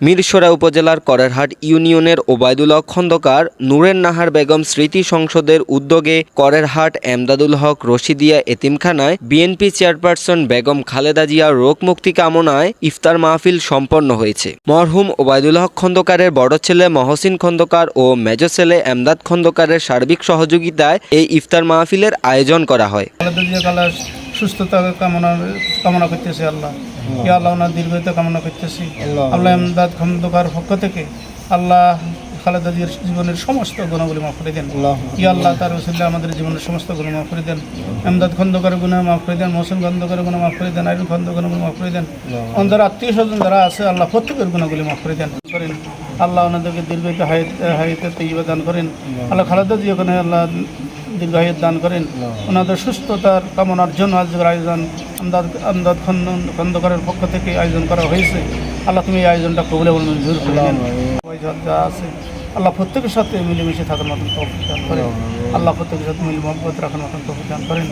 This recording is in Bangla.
মিরসরা উপজেলার করেরহাট ইউনিয়নের ওবায়দুল হক খন্দকার, নূরের নাহার বেগম স্মৃতি সংসদের উদ্যোগে করেরহাট এমদাদুল হক রশিদিয়া এতিমখানায় বিএনপি চেয়ারপারসন বেগম খালেদা জিয়ার রোগ মুক্তি কামনায় ইফতার মাহফিল সম্পন্ন হয়েছে। মরহুম ওবায়দুল হক খন্দকারের বড় ছেলে মহসিন খন্দকার ও মেজ ছেলে এমদাদ খন্দকারের সার্বিক সহযোগিতায় এই ইফতার মাহফিলের আয়োজন করা হয়। জিয়া সুস্থতা কামনা কামনা করতেছি আল্লাহ। ইয়া আল্লাহ ওনার দীর্ঘতা কামনা করতেছি। আল্লাহ এমদাদ খন্দকার পক্ষ থেকে আল্লাহ খালেদা জিয়ার জীবনের সমস্ত গুণাগুলি মাফ করে দেন। ইয়া আল্লাহ তার রসুল্লাহ আমাদের জীবনের সমস্ত গুণ মাফ করে দেন। এমদাদ খন্দকার গুণা মাফ করে দেন মোহসেন খন্দকারের গুণা মাফ করে দেন আইরুল খন্দকারের গুণ মাফ করে দেন। ওনাদের আত্মীয় স্বজন যারা আছে আল্লাহ প্রত্যেকের গুণাগুলি মাফ করে দেন। করেন। আল্লাহ ওনাদেরকে দীর্ঘতা হায়াত হায়াতে তৈবা দান করেন। আল্লাহ। খালেদা জিয়া ওখানে আল্লাহ দীর্ঘায়ুর দান করেন। ওনাদের সুস্থতার কামনার জন্য আজকের আয়োজন আমদাদ আমদাদ খন্দন খন্দকারের পক্ষ থেকে আয়োজন করা হয়েছে। আল্লাহ তুমি এই আয়োজনটা কবলে বলে মঞ্জুর করে যা আছে আল্লাহ প্রত্যেকের সাথে মিলেমিশে থাকার মতন তৌফিক দান করেন। আল্লাহ প্রত্যেকের সাথে মিল মহব্বত রাখার মতন তৌফিক দান করেন।